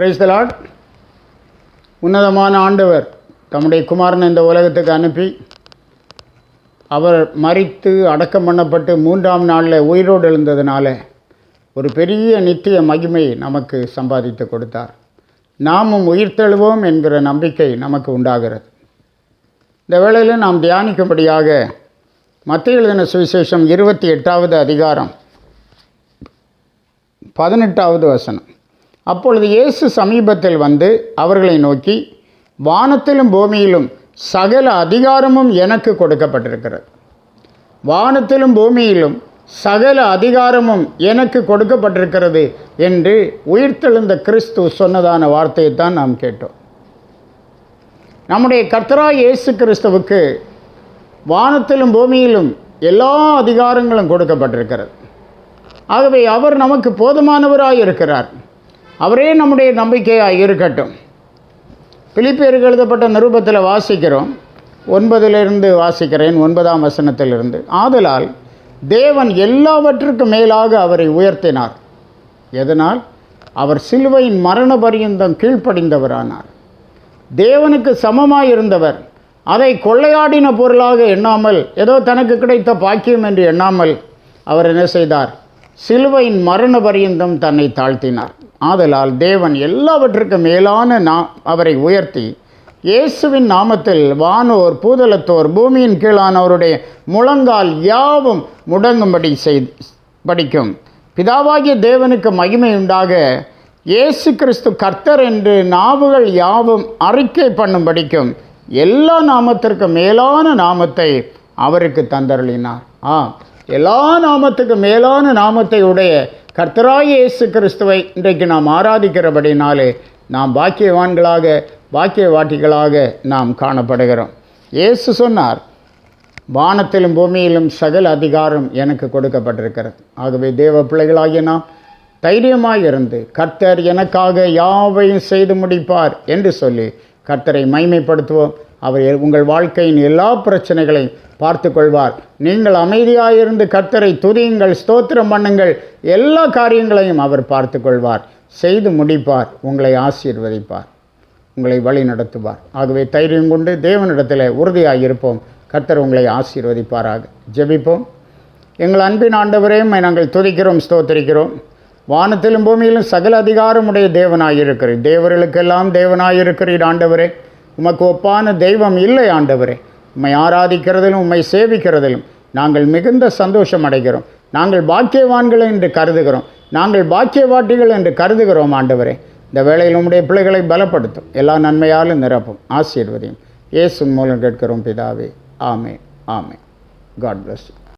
Price Lord உன்னதமான ஆண்டவர் தம்முடைய குமாரனை இந்த உலகத்துக்கு அனுப்பி அவர் மறித்து அடக்கம் பண்ணப்பட்டு மூன்றாம் நாளில் உயிரோடு எழுந்ததுனால ஒரு பெரிய நித்திய மகிமை நமக்கு சம்பாதித்து கொடுத்தார். நாமும் உயிர்த்தெழுவோம் என்கிற நம்பிக்கை நமக்கு உண்டாகிறது. இந்த வேளையில் நாம் தியானிக்கும்படியாக மத்திய எழுதின சுவிசேஷம் இருபத்தி எட்டாவது அதிகாரம் பதினெட்டாவது வசனம். அப்பொழுது இயேசு சமீபத்தில் வந்து அவர்களை நோக்கி வானத்திலும் பூமியிலும் சகல அதிகாரமும் எனக்கு கொடுக்கப்பட்டிருக்கிறது. வானத்திலும் பூமியிலும் சகல அதிகாரமும் எனக்கு கொடுக்கப்பட்டிருக்கிறது என்று உயிர்த்தெழுந்த கிறிஸ்து சொன்னதான வார்த்தையை தான் நாம் கேட்டோம். நம்முடைய கர்த்தரா இயேசு கிறிஸ்துவுக்கு வானத்திலும் பூமியிலும் எல்லா அதிகாரங்களும் கொடுக்கப்பட்டிருக்கிறது. ஆகவே அவர் நமக்கு போதுமானவராக இருக்கிறார். அவரே நம்முடைய நம்பிக்கையாக இருக்கட்டும். பிலிப்பியருக்கு எழுதப்பட்ட நிருபத்தில் வாசிக்கிறோம். ஒன்பதிலிருந்து வாசிக்கிறேன் ஒன்பதாம் வசனத்திலிருந்து. ஆதலால் தேவன் எல்லாவற்றுக்கும் மேலாக அவரை உயர்த்தினார். எதனால்? அவர் சிலுவையின் மரண பரியந்தம் கீழ்ப்படிந்தவரானார். தேவனுக்கு சமமாக இருந்தவர் அதை கொள்ளையாடின பொருளாக எண்ணாமல் ஏதோ தனக்கு கிடைத்த பாக்கியம் என்று எண்ணாமல் அவர் என்ன செய்தார்? சிலுவையின் மரண பரியந்தம் தன்னை தாழ்த்தினார். ஆதலால் தேவன் எல்லாவற்றுக்கும் மேலான நா அவரை உயர்த்தி இயேசுவின் நாமத்தில் வானோர் பூதலத்தோர் பூமியின் கீழானவருடைய முழங்கால் யாவும் முடங்கும்படி செய் படிக்கும். பிதாவாகிய தேவனுக்கு மகிமை உண்டாக இயேசு கிறிஸ்து கர்த்தர் என்று நாவுகள் யாவும் அறிக்கை பண்ணும்படிக்கும் எல்லா நாமத்திற்கும் மேலான நாமத்தை அவருக்கு தந்தருளினார். ஆ எல்லா நாமத்துக்கு மேலான நாமத்தை உடைய கர்த்தராய் இயேசு கிறிஸ்துவை இன்றைக்கு நாம் ஆராதிக்கிறபடினாலே நாம் பாக்கியவான்களாக பாக்கியவாட்டிகளாக நாம் காணப்படுகிறோம். இயேசு சொன்னார் வானத்திலும் பூமியிலும் சகல அதிகாரம் எனக்கு கொடுக்கப்பட்டிருக்கிறது. ஆகவே தேவ பிள்ளைகளாகிய நாம் தைரியமாக இருந்து கர்த்தர் எனக்காக யாவையும் செய்து முடிப்பார் என்று சொல்லி கர்த்தரை மைமைப்படுத்துவோம் அவர் உங்கள் வாழ்க்கையின் எல்லா பிரச்சனைகளையும் பார்த்து கொள்வார் நீங்கள் அமைதியாக இருந்து கர்த்தரை துதியுங்கள் ஸ்தோத்திரம் பண்ணுங்கள். எல்லா காரியங்களையும் அவர் பார்த்து கொள்வார் செய்து முடிப்பார். உங்களை ஆசீர்வதிப்பார். உங்களை வழி நடத்துவார். ஆகவே தைரியம் கொண்டு தேவனிடத்தில் உறுதியாக இருப்போம். கர்த்தர் உங்களை ஆசீர்வதிப்பாராக. ஜெபிப்போம். எங்கள் அன்பின் ஆண்டவரையும் நாங்கள் துதிக்கிறோம் ஸ்தோத்திரிக்கிறோம். வானத்திலும் பூமியிலும் சகல அதிகாரமுடைய தேவனாயிருக்கிறீர் தேவர்களுக்கெல்லாம் தேவனாயிருக்கிறீர் ஆண்டவரே. உமக்கு ஒப்பான தெய்வம் இல்லை ஆண்டவரே. உம்மை ஆராதிக்கிறதிலும் உம்மை சேவிக்கிறதிலும் நாங்கள் மிகுந்த சந்தோஷம் அடைகிறோம். நாங்கள் பாக்கியவான்கள் என்று கருதுகிறோம். நாங்கள் பாக்கியவாட்டிகள் என்று கருதுகிறோம் ஆண்டவரே. இந்த வேளையில் உம்முடைய பிள்ளைகளை பலப்படுத்தும். எல்லா நன்மையாலும் நிரப்பும். ஆசீர்வதியும். இயேசு மூலம் கேட்கிறோம் பிதாவே. ஆமே ஆமே காட் பிளஸ்